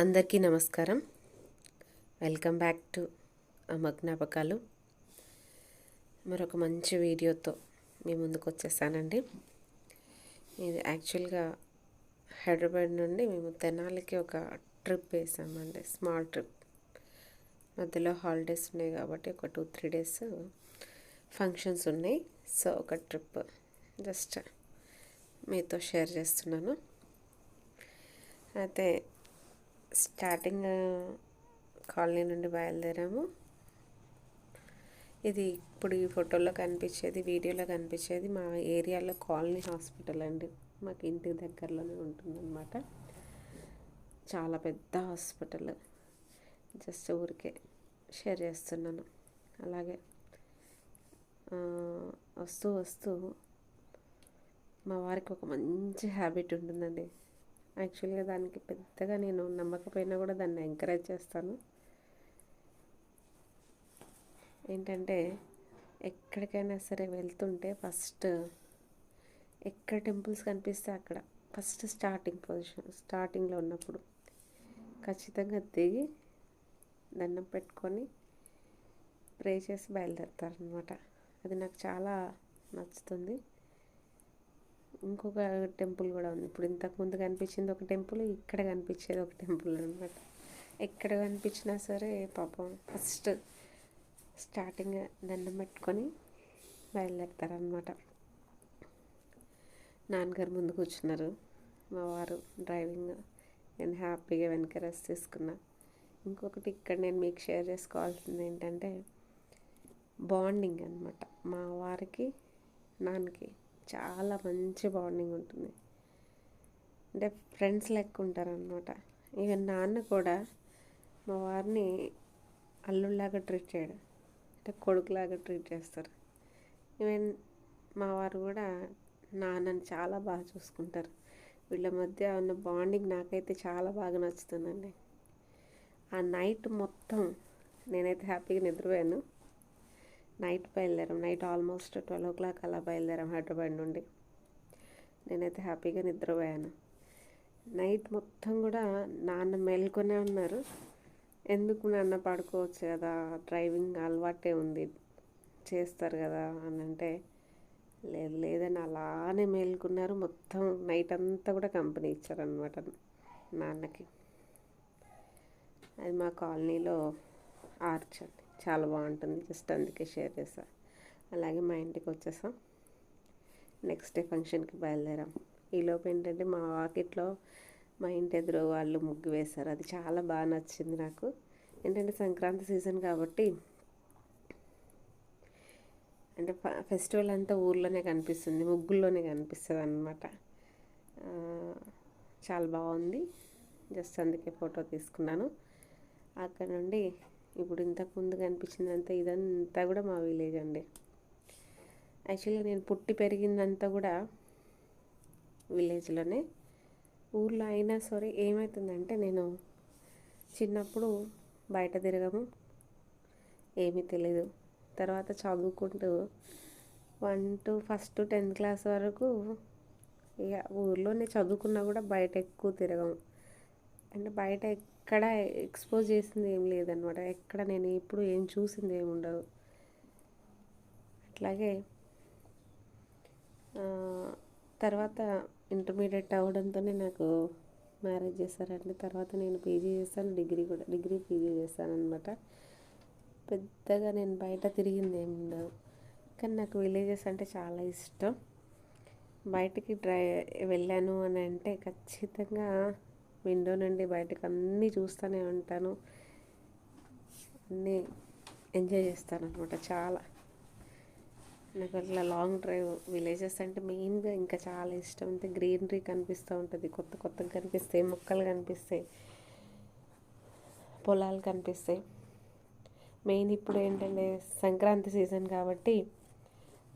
అందరికీ నమస్కారం. Welcome back to అమ్మ జ్ఞాపకాలు. మరొక మంచి వీడియోతో మీ ముందుకు వచ్చేసానండి. ఇది యాక్చువల్గా హైదరాబాద్ నుండి మేము తెనాలికి ఒక ట్రిప్ వేసామండి. Small trip. మధ్యలో హాలిడేస్ ఉన్నాయి కాబట్టి ఒక టూ త్రీ డేస్ ఫంక్షన్స్ ఉన్నాయి. సో ఒక ట్రిప్ జస్ట్ మీతో షేర్ చేస్తున్నాను. అయితే స్టార్టింగ్ కాలనీ నుండి బయలుదేరాము. ఇది ఇప్పుడు ఈ ఫోటోలో కనిపించేది వీడియోలో కనిపించేది మా ఏరియాలో కాలనీ హాస్పిటల్ అండి. మాకు ఇంటి దగ్గరలోనే ఉంటుందన్నమాట. చాలా పెద్ద హాస్పిటల్. జస్ట్ ఊరికే షేర్ చేస్తున్నాను. అలాగే వస్తూ వస్తూ మా వారికి ఒక మంచి హ్యాబిట్ ఉంటుందండి. యాక్చువల్గా దానికి పెద్దగా నేను నమ్మకపోయినా కూడా దాన్ని ఎంకరేజ్ చేస్తాను. ఏంటంటే ఎక్కడికైనా సరే వెళ్తుంటే ఫస్ట్ ఎక్కడ టెంపుల్స్ కనిపిస్తే అక్కడ ఫస్ట్ స్టార్టింగ్ పొజిషన్ స్టార్టింగ్లో ఉన్నప్పుడు ఖచ్చితంగా దిగి దండం పెట్టుకొని ప్రే చేసి బయలుదేరుతారనమాట అది నాకు చాలా నచ్చుతుంది. ఇంకొక టెంపుల్ కూడా ఉంది. ఇప్పుడు ఇంతకుముందు కనిపించింది ఒక టెంపుల్ ఇక్కడ కనిపించేది ఒక టెంపుల్ అనమాట ఎక్కడ కనిపించినా సరే పాపం ఫస్ట్ స్టార్టింగ్ దండం పెట్టుకొని బయలుదేరుతారనమాట నాన్నగారు ముందు కూర్చున్నారు. మా వారు డ్రైవింగ్ నేను హ్యాపీగా వెనక రెస్ట్ తీసుకున్నా. ఇంకొకటి ఇక్కడ నేను మీకు షేర్ చేసుకోవాల్సింది ఏంటంటే బాండింగ్ అనమాట మా వారికి నాన్నకి చాలా మంచి బాండింగ్ ఉంటుంది. అంటే ఫ్రెండ్స్ లెక్క ఉంటారనమాట ఈవెన్ నాన్న కూడా మా వారిని అల్లుళ్ళలాగా ట్రీట్ చేయడు. అంటే కొడుకులాగా ట్రీట్ చేస్తారు. ఈవెన్ మా వారు కూడా నాన్నని చాలా బాగా చూసుకుంటారు. వీళ్ళ మధ్య ఉన్న బాండింగ్ నాకైతే చాలా బాగా నచ్చుతుందండి. ఆ నైట్ మొత్తం నేనైతే హ్యాపీగా నిద్రపోయాను. నైట్ బయలుదేరాం. Night almost twelve o'clock అలా బయలుదేరాం హైదరాబాద్ నుండి. నేనైతే హ్యాపీగా నిద్రపోయాను. నైట్ మొత్తం కూడా నాన్న మేల్కొనే ఉన్నారు. ఎందుకు నాన్న పడుకోవచ్చు కదా? డ్రైవింగ్ అలవాటే ఉంది. చేస్తారు కదా అని అంటే లేదు లేదని అలానే మేల్కున్నారు. మొత్తం నైట్ అంతా కూడా కంపెనీ ఇచ్చారనమాట నాన్నకి. అది మా కాలనీలో ఆర్చర్. చాలా బాగుంటుంది. జస్ట్ అందుకే షేర్ చేసా అలాగే మా ఇంటికి వచ్చేసాం. నెక్స్ట్ డే ఫంక్షన్కి బయలుదేరాం. ఈలోపు ఏంటంటే మా వాకిట్లో మా ఇంటి ఎదురు వాళ్ళు ముగ్గు వేశారు. అది చాలా బాగా నచ్చింది నాకు. ఏంటంటే సంక్రాంతి సీజన్ కాబట్టి అంటే ఫెస్టివల్ అంతా ఊర్లోనే కనిపిస్తుంది. ముగ్గుల్లోనే కనిపిస్తుంది అనమాట చాలా బాగుంది. జస్ట్ అందుకే ఫోటో తీసుకున్నాను. అక్కడ నుండి ఇప్పుడు ఇంతకు ముందు కనిపించిందంతా ఇదంతా కూడా మా విలేజ్ అండి. యాక్చువల్గా నేను పుట్టి పెరిగిందంతా కూడా విలేజ్లోనే ఊర్లో అయినా సరే ఏమవుతుందంటే నేను చిన్నప్పుడు బయట తిరగము ఏమీ తెలియదు తర్వాత చదువుకుంటూ one two first tenth class వరకు ఇక ఊర్లోనే చదువుకున్నా కూడా బయట ఎక్కువ తిరగము. అంటే బయట ఎక్కడ ఎక్స్పోజ్ చేసింది ఏం లేదనమాట ఎక్కడ నేను ఎప్పుడు ఏం చూసింది ఏమి ఉండదు. అట్లాగే తర్వాత ఇంటర్మీడియట్ అవడంతోనే నాకు మ్యారేజ్ చేశారండి. తర్వాత నేను పీజీ చేశాను డిగ్రీ కూడా డిగ్రీ పీజీ చేశాను అనమాట పెద్దగా నేను బయట తిరిగింది ఏమి ఉండదు. కానీ నాకు విలేజెస్ అంటే చాలా ఇష్టం. బయటికి డ్రై వెళ్ళాను అని అంటే ఖచ్చితంగా విండో నుండి బయటకు అన్నీ చూస్తూనే ఉంటాను. అన్నీ ఎంజాయ్ చేస్తాను అనమాట చాలా. నాకు అట్లా లాంగ్ డ్రైవ్ విలేజెస్ అంటే మెయిన్గా ఇంకా చాలా ఇష్టం. అంటే గ్రీనరీ కనిపిస్తూ ఉంటుంది. కొత్త కొత్తగా కనిపిస్తాయి. మొక్కలు కనిపిస్తాయి. పొలాలు కనిపిస్తాయి. మెయిన్ ఇప్పుడు ఏంటంటే సంక్రాంతి సీజన్ కాబట్టి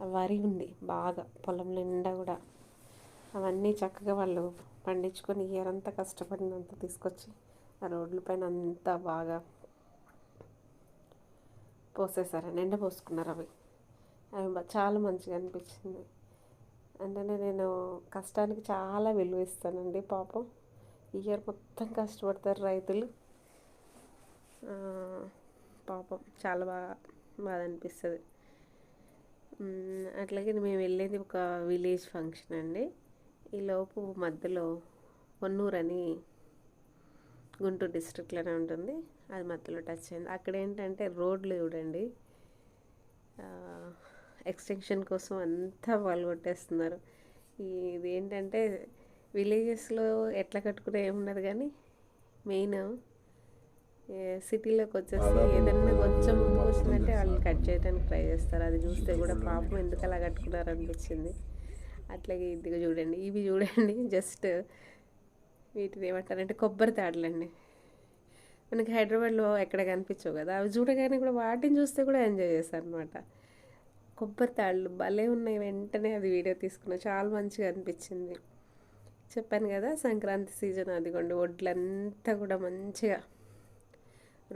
వరి ఉంది బాగా. పొలం నిండా కూడా. అవన్నీ చక్కగా వాళ్ళు పండించుకొని ఇయర్ అంతా కష్టపడినంత తీసుకొచ్చి ఆ రోడ్ల పైన అంతా బాగా పోసేసారు. ఎండ పోసుకున్నారు అవి. అవి చాలా మంచిగా అనిపించింది. అంటే నేను కష్టానికి చాలా విలువ ఇస్తానండి పాపం. ఇయర్ మొత్తం కష్టపడతారు రైతులు. పాపం చాలా బాగా బాధ అనిపిస్తుంది అట్లాగే మేము వెళ్ళేది ఒక విలేజ్ ఫంక్షన్ అండి. ఈలోపు మధ్యలో పొన్నూరు అని గుంటూరు డిస్ట్రిక్ట్లోనే ఉంటుంది. అది మధ్యలో టచ్ అయింది. అక్కడ ఏంటంటే రోడ్లు చూడండి. ఎక్స్టెన్షన్ కోసం అంతా వాళ్ళు కొట్టేస్తున్నారు. ఇది ఏంటంటే విలేజెస్లో ఎట్లా కట్టుకునే ఏమున్నది కానీ మెయిన్ సిటీలోకి వచ్చేసి ఏదన్నా కొంచెం ముందుకు వచ్చిందంటే వాళ్ళు కట్ చేయడానికి ట్రై చేస్తారు. అది చూస్తే కూడా పాపం ఎందుకు అలా కట్టుకున్నారు అనిపించింది అట్లాగే ఇదిగా చూడండి ఇవి చూడండి జస్ట్ వీటిని ఏమంటారంటే కొబ్బరి తాడలండి. మనకి హైదరాబాద్లో ఎక్కడ కనిపించవు కదా అవి చూడగానే కూడా వాటిని చూస్తే కూడా ఎంజాయ్ చేస్తాను అనమాట కొబ్బరి తాళ్ళు భలే ఉన్నాయి వెంటనే అది వీడియో తీసుకున్నా చాలా మంచిగా అనిపించింది. చెప్పాను కదా సంక్రాంతి సీజన్ అదిగోండి వడ్లంతా కూడా మంచిగా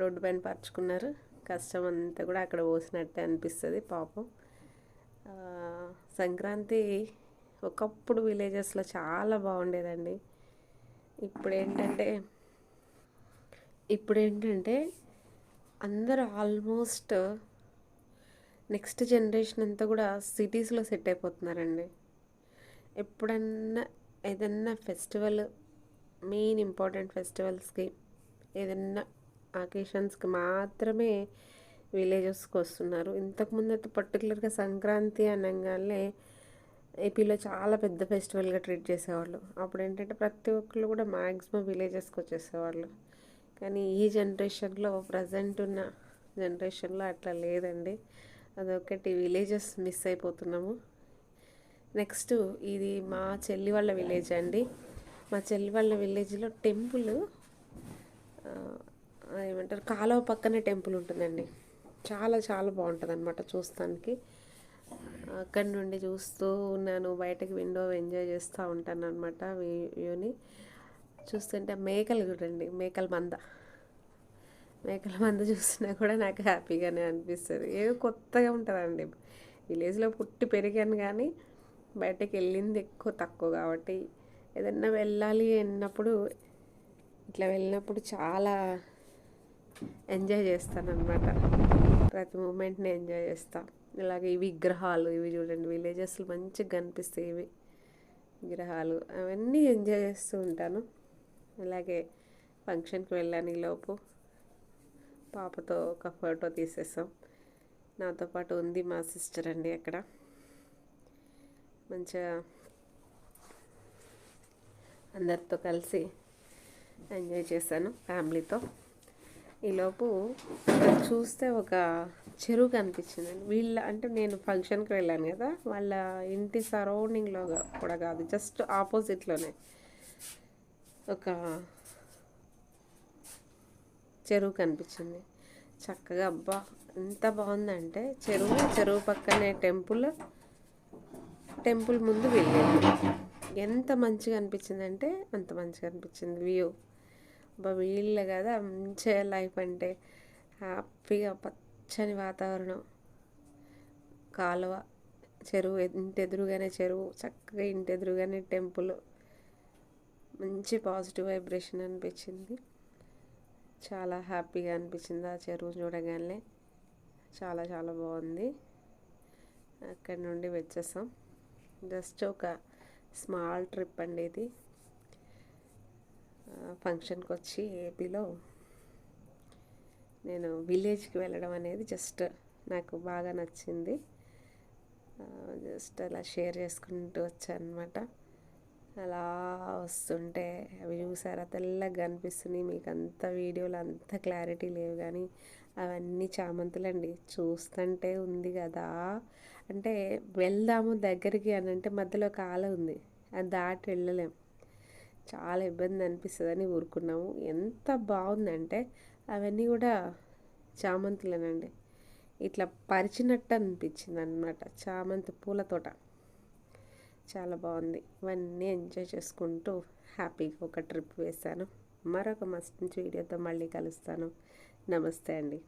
రోడ్డు పైన పరుచుకున్నారు. కష్టం అంతా కూడా అక్కడ పోసినట్టే అనిపిస్తుంది పాపం. సంక్రాంతి ఒకప్పుడు విలేజెస్లో చాలా బాగుండేదండి. ఇప్పుడు ఏంటంటే ఇప్పుడు ఏంటంటే అందరూ ఆల్మోస్ట్ నెక్స్ట్ జనరేషన్ అంతా కూడా సిటీస్లో సెట్ అయిపోతున్నారండి. ఎప్పుడన్నా ఏదన్నా ఫెస్టివల్ మెయిన్ ఇంపార్టెంట్ ఫెస్టివల్స్కి ఏదన్నా అకేషన్స్కి మాత్రమే విలేజెస్కి వస్తున్నారు. ఇంతకుముందు అయితే పర్టికులర్గా సంక్రాంతి అనగానే ఏపీలో చాలా పెద్ద ఫెస్టివల్గా ట్రీట్ చేసేవాళ్ళు. అప్పుడు ఏంటంటే ప్రతి ఒక్కళ్ళు కూడా మ్యాక్సిమం విలేజెస్కి వచ్చేసేవాళ్ళు. కానీ ఈ జనరేషన్లో ప్రజెంట్ ఉన్న జనరేషన్లో అట్లా లేదండి. అదొకటి విలేజెస్ మిస్ అయిపోతున్నాము. నెక్స్ట్ ఇది మా చెల్లి వాళ్ళ విలేజ్ అండి. మా చెల్లి వాళ్ళ విలేజ్లో టెంపుల్ ఏమంటారు కాలువ పక్కనే టెంపుల్ ఉంటుందండి. చాలా చాలా బాగుంటుంది అనమాట చూస్తానికి. అక్కడి నుండి చూస్తూ ఉన్నాను. బయటకు విండో ఎంజాయ్ చేస్తూ ఉంటాను అనమాట వ్యూని. చూస్తుంటే మేకలు చూడండి. మేకల మంద. మేకల మంద చూసినా కూడా నాకు హ్యాపీగానే అనిపిస్తుంది. ఏదో కొత్తగా ఉంటుందండి. విలేజ్లో పుట్టి పెరిగాను కానీ బయటకు వెళ్ళింది ఎక్కువ తక్కువ కాబట్టి ఏదన్నా వెళ్ళాలి అన్నప్పుడు ఇట్లా వెళ్ళినప్పుడు చాలా ఎంజాయ్ చేస్తాను అనమాట ప్రతి మూమెంట్ని ఎంజాయ్ చేస్తాను ఇలాగే ఈ విగ్రహాలు ఇవి చూడండి విలేజెస్లో మంచిగా కనిపిస్తాయి ఇవి. విగ్రహాలు అవన్నీ ఎంజాయ్ చేస్తూ ఉంటాను. అలాగే ఫంక్షన్కి వెళ్ళాను ఈలోపు పాపతో ఒక ఫోటో తీసేసాం. నాతో పాటు ఉంది మా సిస్టర్ అండి అక్కడ. మంచిగా అందరితో కలిసి ఎంజాయ్ చేశాను ఫ్యామిలీతో. ఈలోపు చూస్తే ఒక చెరువు కనిపించింది. వీళ్ళ అంటే నేను ఫంక్షన్కి వెళ్ళాను కదా వాళ్ళ ఇంటి సరౌండింగ్లో కూడా కాదు జస్ట్ ఆపోజిట్లోనే ఒక చెరువు కనిపించింది. చక్కగా అబ్బా ఎంత బాగుందంటే చెరువు చెరువు పక్కనే టెంపుల్ టెంపుల్ ముందు వెళ్ళాను ఎంత మంచిగా అనిపించిందంటే అంత మంచిగా అనిపించింది వ్యూ. అబ్బా వీళ్ళ కదా మంచిగా లైఫ్ అంటే. హ్యాపీగా పచ్చని వాతావరణం. కాలువ చెరువు ఇంటి ఎదురుగానే చెరువు చక్కగా ఇంటి ఎదురుగానే టెంపుల్. మంచి పాజిటివ్ వైబ్రేషన్ అనిపించింది. చాలా హ్యాపీగా అనిపించింది ఆ చెరువు చూడగానే. చాలా చాలా బాగుంది. అక్కడి నుండి వచ్చేసాం. జస్ట్ ఒక స్మాల్ ట్రిప్ అండి ఇది. ఫంక్షన్కి వచ్చి ఏపీలో నేను విలేజ్కి వెళ్ళడం అనేది జస్ట్ నాకు బాగా నచ్చింది. జస్ట్ అలా షేర్ చేసుకుంటూ వచ్చాను అనమాట అలా వస్తుంటే అవి చూసారా? తెల్లగా కనిపిస్తున్నాయి మీకు అంత వీడియోలు అంత క్లారిటీ లేవు కానీ అవన్నీ చామంతులండి. చూస్తుంటే ఉంది కదా. అంటే వెళ్దాము దగ్గరికి అని అంటే మధ్యలో కాల ఉంది. అది దాటి వెళ్ళలేం. చాలా ఇబ్బంది అనిపిస్తుందని ఊరుకున్నాము. ఎంత బాగుందంటే అవన్నీ కూడా చామంతులేనండి. ఇట్లా పరిచినట్టు అనిపించింది అనమాట చామంతి పూల తోట. చాలా బాగుంది. ఇవన్నీ ఎంజాయ్ చేసుకుంటూ హ్యాపీగా ఒక ట్రిప్ వేశాను. మరొక మస్తు వీడియోతో మళ్ళీ కలుస్తాను. నమస్తే అండి.